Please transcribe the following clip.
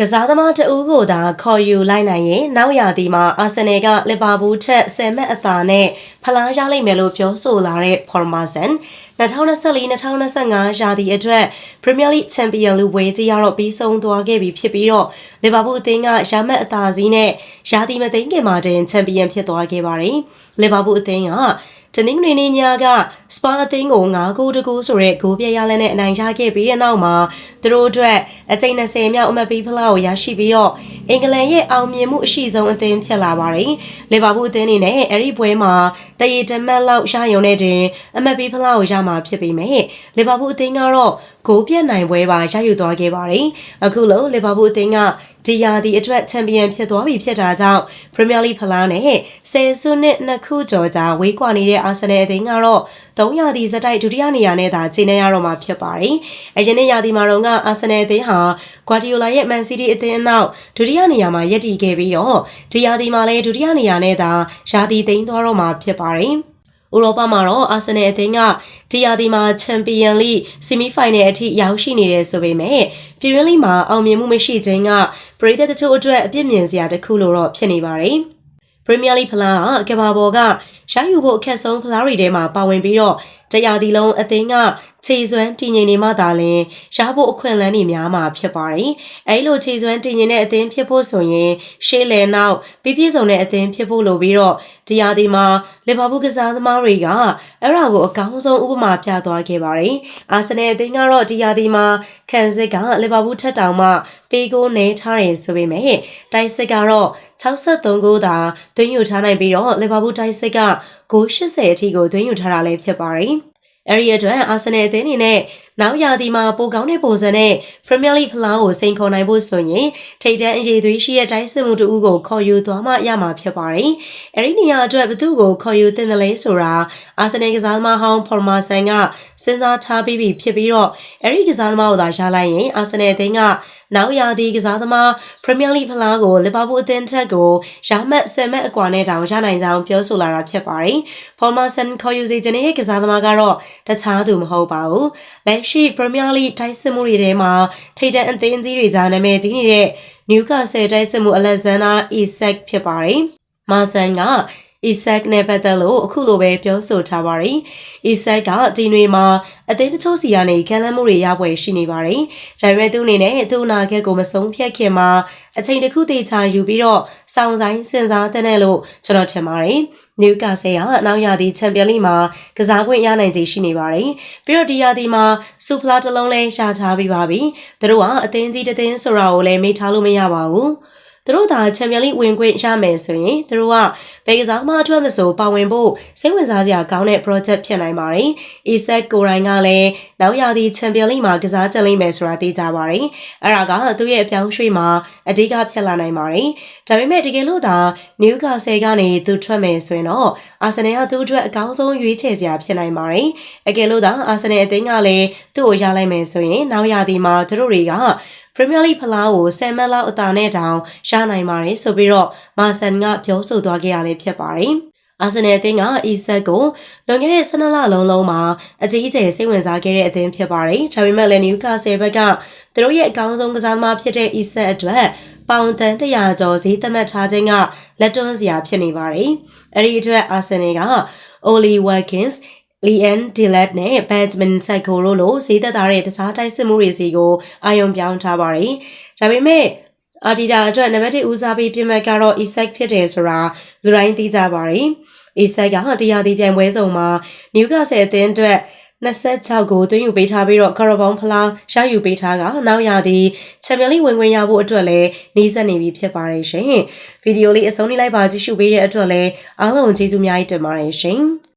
ကစားသမားတဦးကိုသာခေါ်ယူလိုက်နိုင်ရင်နောက်ရာသီမှာအာဆင်နယ်ကလီဗာပူးထက်10မှတ်အသာနဲ့ဖလားရလိမ့်မယ်လို့ပြောဆိုလာတဲ့ဖော်မာဆန်2024-2025ရာသီအတွက်ပရီးမီးယားလိချန်ပီယံလူဝေးကြီးရတော့ပြီးဆုံးသွားခဲ့ပြီဖြစ်ပြီးတော့လီဗာပူးအသင်းကရမှတ်အသာစီးနဲ့ရာသီမသိမ်းခင်မှာတင်ချန်ပီယံဖြစ်သွားခဲ့ပါတယ်လီဗာပူးအသင်းက တနင်္ဂနွေနေ့ညကစပါအသင်းကို9ဂိုးတကူဆိုတဲ့ဂိုးပြရလန်းနဲ့အနိုင်ရခဲ့ပြီးတဲ့နောက်မှာသူတို့အတွက်အကြိမ်20မြောက်အမှတ်ပေးဖလားကိုရရှိပြီးတော့အင်္ဂလန်ရဲ့အောင်မြင်မှုအရှိဆုံးအသင်းဖြစ်လာပါတယ်။လီဗာပူးအသင်းအနေနဲ့အဲ့ဒီပွဲမှာတရေတမတ်လောက်ရယုံတဲ့တင်အမှတ်ပေးဖလားကိုရမှာဖြစ်ပေမဲ့လီဗာပူးအသင်းကတော့ ဂိုးပြတ်နိုင်ပွဲပါရယူသွားခဲ့ပါတယ်။အခုလို့လီဗာပူးအသင်းကဒီယာဒီအတွက်ချန်ပီယံဖြစ်သွားပြီဖြစ်တာကြောင့်ပရီးမီးယားလိဖလားနဲ့ဆယ်စုနှစ်နှစ်ခုကျော်ကြာဝေးကွာနေတဲ့အာဆင်နယ်အသင်းကတော့၃ရာသီစတိုက်ဒုတိယနေရာနဲ့သာခြေနေရတော့မှာဖြစ်ပါတယ်။အရင်နှစ်ရာသီမှာတော့ကအာဆင်နယ်အသင်းဟာဂွာဒီယိုလာရဲ့မန်စီးတီးအသင်းအနောက်ဒုတိယနေရာမှာရပ်တည်ခဲ့ပြီးတော့ဒီရာသီမှာလည်းဒုတိယနေရာနဲ့သာရာသီသိမ်းသွားတော့မှာဖြစ်ပါတယ်။ ဥရောပမှာတော့အာဆင်နယ်အသင်းကဒီယာဒီမှာချန်ပီယံလိဆီမီဖိုင်နယ်အထိရောက်ရှိနေတယ်ဆိုပေမဲ့ပြည်ရင်းလိမှာအောင်မြင်မှုမရှိခြင်းကပရိသတ်တချို့အတွက်အပြစ်မြင်စရာတစ်ခုလို့တော့ဖြစ်နေပါတယ်။ပရီးမီးယားလိဖလားကကဘာဘော်က ရယူဖို့အခက်ဆုံးဖလားတွေထဲမှာပါဝင်ပြီးတော့တရားဒီလုံးအသင်းကခြေစွမ်းတည်ငြိမ်နေမှသာလင်ရဖို့အခွင့်အလမ်းတွေများမှာဖြစ်ပါတယ်။အဲဒီလိုခြေစွမ်းတည်ငြိမ်တဲ့အသင်းဖြစ်ဖို့ဆိုရင်ရှေးလယ်နောက်ပြည့်ပြည့်စုံတဲ့အသင်းဖြစ်ဖို့လိုပြီးတော့တရားဒီမှာလီဗာပူးကစားသမားတွေကအဲ့ဒါကိုအကောင်းဆုံးဥပမာပြသွားခဲ့ပါတယ်။အာဆင်နယ်အသင်းကတော့တရားဒီမှာခံစစ်ကလီဗာပူးထက်တောင်မှပေးကိုနေထားတယ်ဆိုပေမဲ့တိုက်စစ်ကတော့63ဂိုးသာသွင်းယူထားနိုင်ပြီးတော့လီဗာပူးတိုက်စစ်ကဂိုး80အထိကိုသွင်းယူထားတာလည်းဖြစ်ပါတယ်။အဲဒီအတွက်အာဆင်နယ်အသင်းအနေနဲ့ နောက်ရာသီမှာပိုကောင်းတဲ့ပုံစံနဲ့ Premier League ဖလားကိုစိန်ခေါ်နိုင်ဖို့ဆိုရင်ထိပ်တန်းအရေးသွေးရှိတဲ့တိုင်းစစ်မှုတူဦးကိုခေါ်ယူသွားမှရမှာဖြစ်ပါတယ်။အဲဒီနေရာအတွက်ဘသူ့ကိုခေါ်ယူတင်တယ်လဲဆိုတာအာဆင်နယ်ကစားသမားဟောင်းဖော်မာဆန်ကစဉ်းစားထားပြီးပြီဖြစ်ပြီးတော့အဲဒီကစားသမားကိုသာရလိုက်ရင်အာဆင်နယ်အသင်းကနောက်ရာသီကစားသမား Premier League ဖလားကိုလီဗာပူးအသင်းထက်ကိုရမှတ်10မှတ်အကွာနဲ့တောင်ရနိုင်ကြောင်းပြောဆိုလာတာဖြစ်ပါတယ်။ဖော်မာဆန်ခေါ်ယူစီခြင်းရဲ့ကစားသမားကတော့တခြားသူမဟုတ်ပါဘူး။လက်ရှိ Premier League တိုက်စစ်မှုတွေထဲမှာထိပ်တန်းအသင်းကြီးတွေကြားနာမည်ကြီးနေတဲ့ Newcastle တိုက်စစ်မှု Alexander Isak ဖြစ်ပါတယ်။မာဆန်က Isaac နဲ့ပတ်သက်လို့အခုလိုပဲပြောဆိုထားပါတယ်။ Isaac ကဒီနွေမှာအသင်းတချို့စီကနေခံလမ်းမှုတွေရပွဲရှိနေပါတယ်။ဒါပေမဲ့သူ့အနေနဲ့သူ့အနာဂတ်ကိုမဆုံးဖြတ်ခင်မှာအချိန်တစ်ခုတည်ချယူပြီးတော့စောင့်ဆိုင်စဉ်းစားတဲ့လို့ကျွန်တော်ထင်ပါတယ်။ နယူကာဆယ်ကအနောက်ရာသီချန်ပီယံလိမှာကစားခွင့်ရနိုင်ခြေရှိနေပါတယ်။ပြီးတော့ဒီရာသီမှာစူဖလာတစ်လုံးလဲရှာထားပြီးပါပြီ။သူတို့ကအသင်းကြီးတစ်သင်းဆိုတာကိုလည်းမေ့ထားလို့မရပါဘူး။ သူတို့သာချန်ပီယံလိဝင်ခွင့်ရမယ်ဆိုရင်သူတို့ကဘယ်ကစားမှအတွက်မဆိုပါဝင်ဖို့စိတ်ဝင်စားစရာကောင်းတဲ့ project ဖြစ်နိုင်ပါတယ်။ Isaac ကိုရိုင်းကလည်းနောက်ရာသီချန်ပီယံလိမှာကစားကြလိမ့်မယ်ဆိုတာသိကြပါတယ်။အဲ့ဒါကသူ့ရဲ့အပြောင်းရွှေ့မှာအဓိကဖြစ်လာနိုင်ပါတယ်။ဒါပေမဲ့တကယ်လို့သာနယူကာဆယ်ကနေသူထွက်မယ်ဆိုရင်တော့အာဆင်နယ်ကသူ့အတွက်အကောင်းဆုံးရွေးချယ်စရာဖြစ်နိုင်ပါတယ်။အကယ်လို့သာအာဆင်နယ်အသင်းကလည်းသူ့ကိုရလိုက်မယ်ဆိုရင်နောက်ရာသီမှာသူတို့တွေက ပရီးမီးယားလိဖလားကိုဆယ်မက်လောက်အသာနဲ့တောင်ရနိုင်ပါတယ်ဆိုပြီးတော့မာဆန်ကပြောဆိုသွားခဲ့ရလည်းဖြစ်ပါတယ်။အာဆင်နယ်အသင်းကအီဆက်ကိုလွန်ခဲ့တဲ့12လလုံးလုံးမှာအကြီးအကျယ်စိတ်ဝင်စားခဲ့တဲ့အသင်းဖြစ်ပါတယ်။ဒါပေမဲ့လည်းနယူကာဆယ်ဘက်ကသူတို့ရဲ့အကောင်းဆုံးကစားသမားဖြစ်တဲ့အီဆက်အတွက်ပေါင်တန်100ကျော်ဈေးသတ်မှတ်ထားခြင်းကလက်တွန်းစရာဖြစ်နေပါတယ်။အဲဒီအတွက်အာဆင်နယ်က Oli Watkins Lian Dillet နဲ့ Benjamin Psycho တို့လိုဈေးသက်သာတဲ့တခြားတိုက်စစ်မှုတွေစီကိုအာရုံပြောင်းထားပါတယ်။ဒါပေမဲ့အာဒီတာအတွက်နံပါတ်1ဦးစားပေးပြင်မဲ့ကတော့ Isaac ဖြစ်တယ်ဆိုတာလူတိုင်းသိကြပါတယ်။ Isaac ကတရားဒီပြိုင်ပွဲဆောင်မှာ Newcastle အသင်းအတွက်26ကိုသွင်းယူပေးထားပြီးတော့ကာရဘောင်းဖလားရယူပေးထားကနောက်ရသည်ချန်ပီယံလိဝင်ခွင့်ရဖို့အတွက်လည်းနှီးစက်နေပြီဖြစ်ပါတယ်ရှင်။ဗီဒီယိုလေးအဆုံးနေလိုက်ပါကြည့်ရှုပေးတဲ့အတွက်လည်းအားလုံးကျေးဇူးများတင်ပါတယ်ရှင်။